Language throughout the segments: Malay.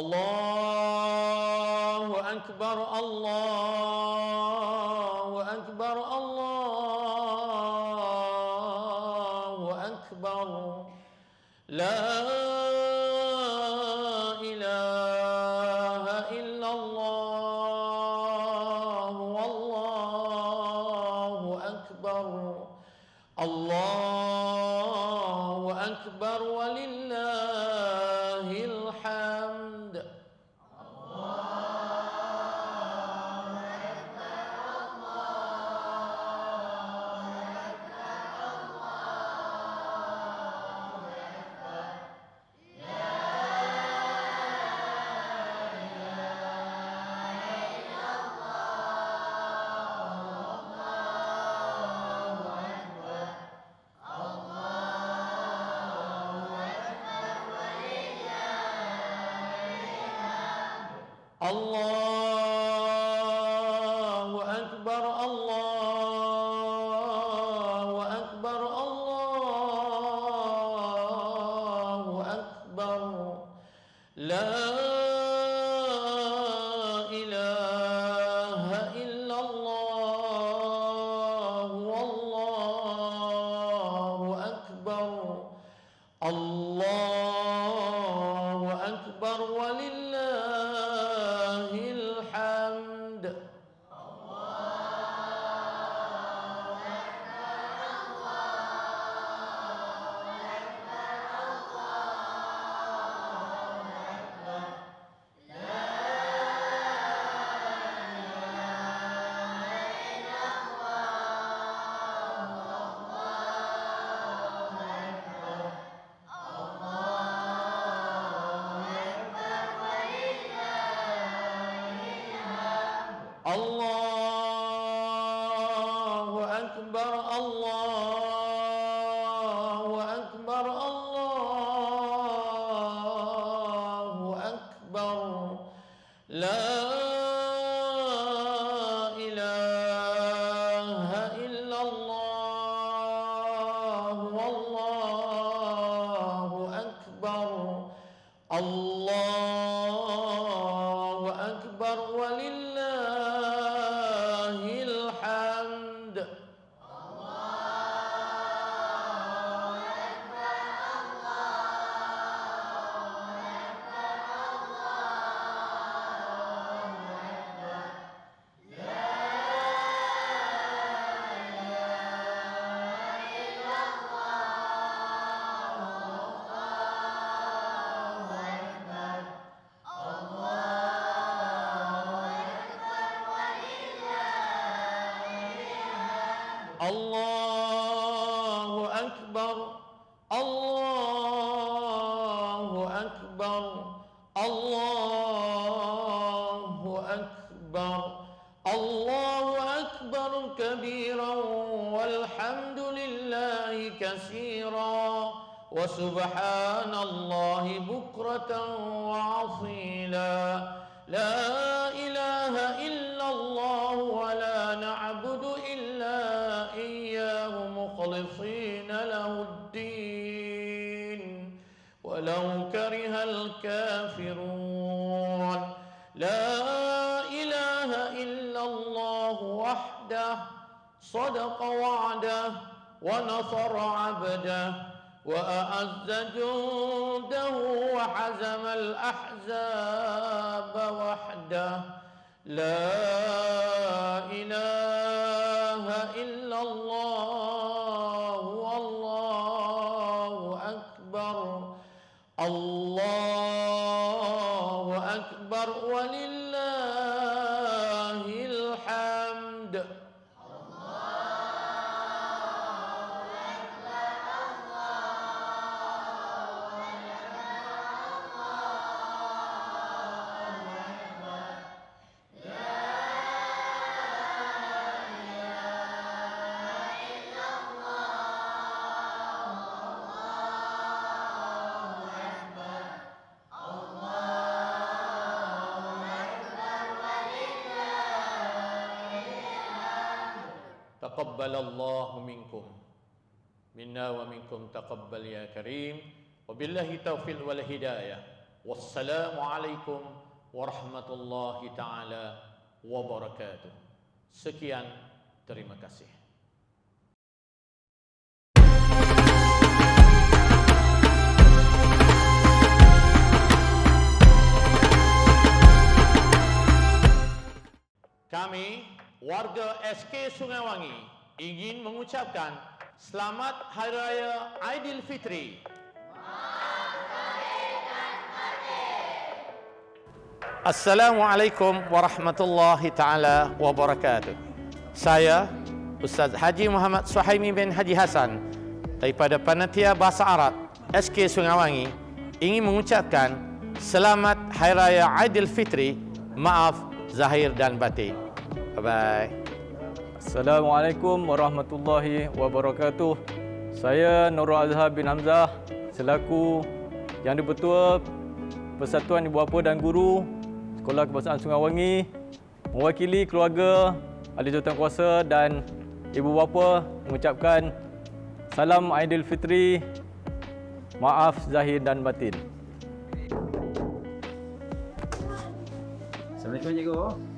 الله أكبر الله love. وسبحان الله بكرة وعصيلا. لا إله إلا الله ولا نعبد إلا إياه مخلصين له الدين. ولو كره الكافرون. لا إله إلا الله وحده صدق وعده ونصر عبده. وأعز جنده وحزم الأحزاب وحده لا تقبل الله منكم منا ومنكم تقبل يا كريم وبالله التوفيق والهداية والسلام عليكم ورحمة الله تعالى وبركاته سكيان terima kasih SK Sungai Wangi, ingin mengucapkan Selamat Hari Raya Aidilfitri. Assalamualaikum warahmatullahi taala wabarakatuh. Saya Ustaz Haji Muhammad Suhaimi bin Haji Hasan daripada Panitia Bahasa Arab SK Sungai Wangi ingin mengucapkan Selamat Hari Raya Aidilfitri. Maaf zahir dan batin. Bye bye. Assalamualaikum warahmatullahi wabarakatuh. Saya Nurul Azhar bin Hamzah selaku Yang di-Pertua Persatuan Ibu Bapa dan Guru Sekolah Kebangsaan Sungai Wangi mewakili keluarga, ahli jawatan kuasa dan ibu bapa mengucapkan salam Aidilfitri. Maaf zahir dan batin. Assalamualaikum cikgu.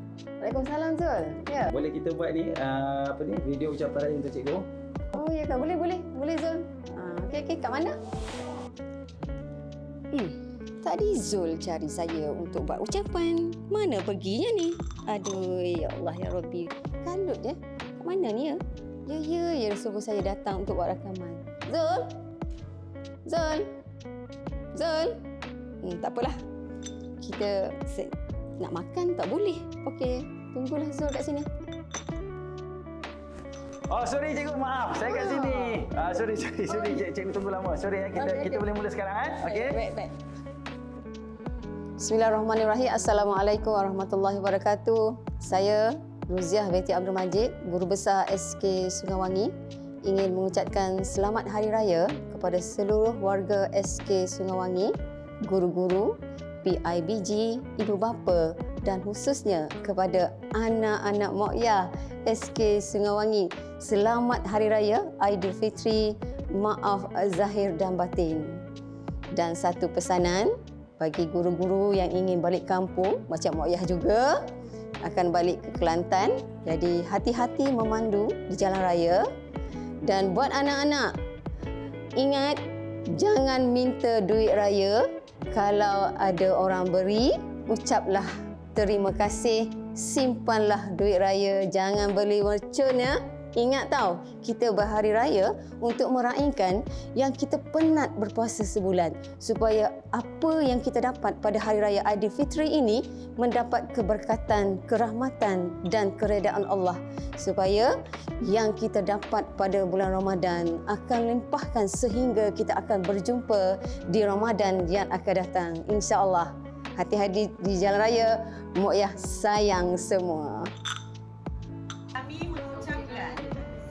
Waalaikumsalam Zul. Ya. Boleh kita buat ni uh, apa ni video ucapan raya untuk cikgu? Oh ya kan boleh boleh. Boleh Zul. Ah okey okey kat mana? Hmm. Tadi Zul cari saya untuk buat ucapan. Mana perginya ni? Aduh ya Allah ya Rabbi. Kalut ya. Kat mana ni ya? Ya ya ya suruh saya datang untuk buat rakaman. Zul. Zul. Zul. Hmm, tak apalah. Kita se- nak makan tak boleh. Okey. Tunggulah Zul kat sini. Oh sorry cikgu maaf saya kat sini. Ah sorry sorry sorry cik, cikgu tunggu lama. Sorry eh kita Okey, kita okey. boleh mula sekarang eh. Okey. Baik, baik. Bismillahirrahmanirrahim. Assalamualaikum warahmatullahi wabarakatuh. Saya Ruziah Binti Abdul Majid, Guru Besar SK Sungai Wangi, ingin mengucapkan selamat hari raya kepada seluruh warga SK Sungai Wangi, guru-guru, PIBG, ibu bapa dan khususnya kepada anak-anak Mokyah SK Sungai Wangi. Selamat Hari Raya Aidilfitri. Maaf zahir dan batin. Dan satu pesanan bagi guru-guru yang ingin balik kampung macam Mak Yah juga akan balik ke Kelantan. Jadi hati-hati memandu di jalan raya. Dan buat anak-anak, ingat jangan minta duit raya. Kalau ada orang beri, ucaplah terima kasih. Simpanlah duit raya. Jangan beli mercun ya. Ingat tau, kita berhari raya untuk meraihkan yang kita penat berpuasa sebulan supaya apa yang kita dapat pada hari raya Aidilfitri ini mendapat keberkatan, kerahmatan dan keredaan Allah supaya yang kita dapat pada bulan Ramadan akan limpahkan sehingga kita akan berjumpa di Ramadan yang akan datang insya-Allah. Hati-hati di jalan raya, Mok Yah sayang semua. Kami mengucapkan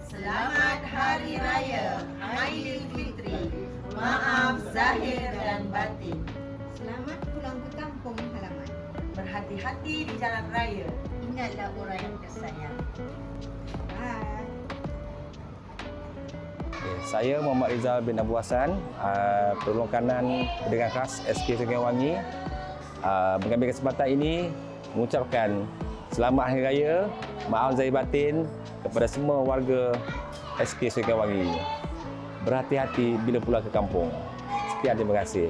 Selamat Hari Raya Aidilfitri. Maaf zahir dan batin. Selamat pulang ke kampung halaman. Berhati-hati di jalan raya. Ingatlah orang yang tersayang. Bye. Okay, saya Muhammad Rizal bin Abu Hassan, uh, penolong kanan pendengar khas SK Sungai Wangi. Uh, mengambil kesempatan ini mengucapkan selamat hari raya, maaf zahir batin kepada semua warga SK Sungai Wangi. Berhati-hati bila pulang ke kampung. Sekian terima kasih.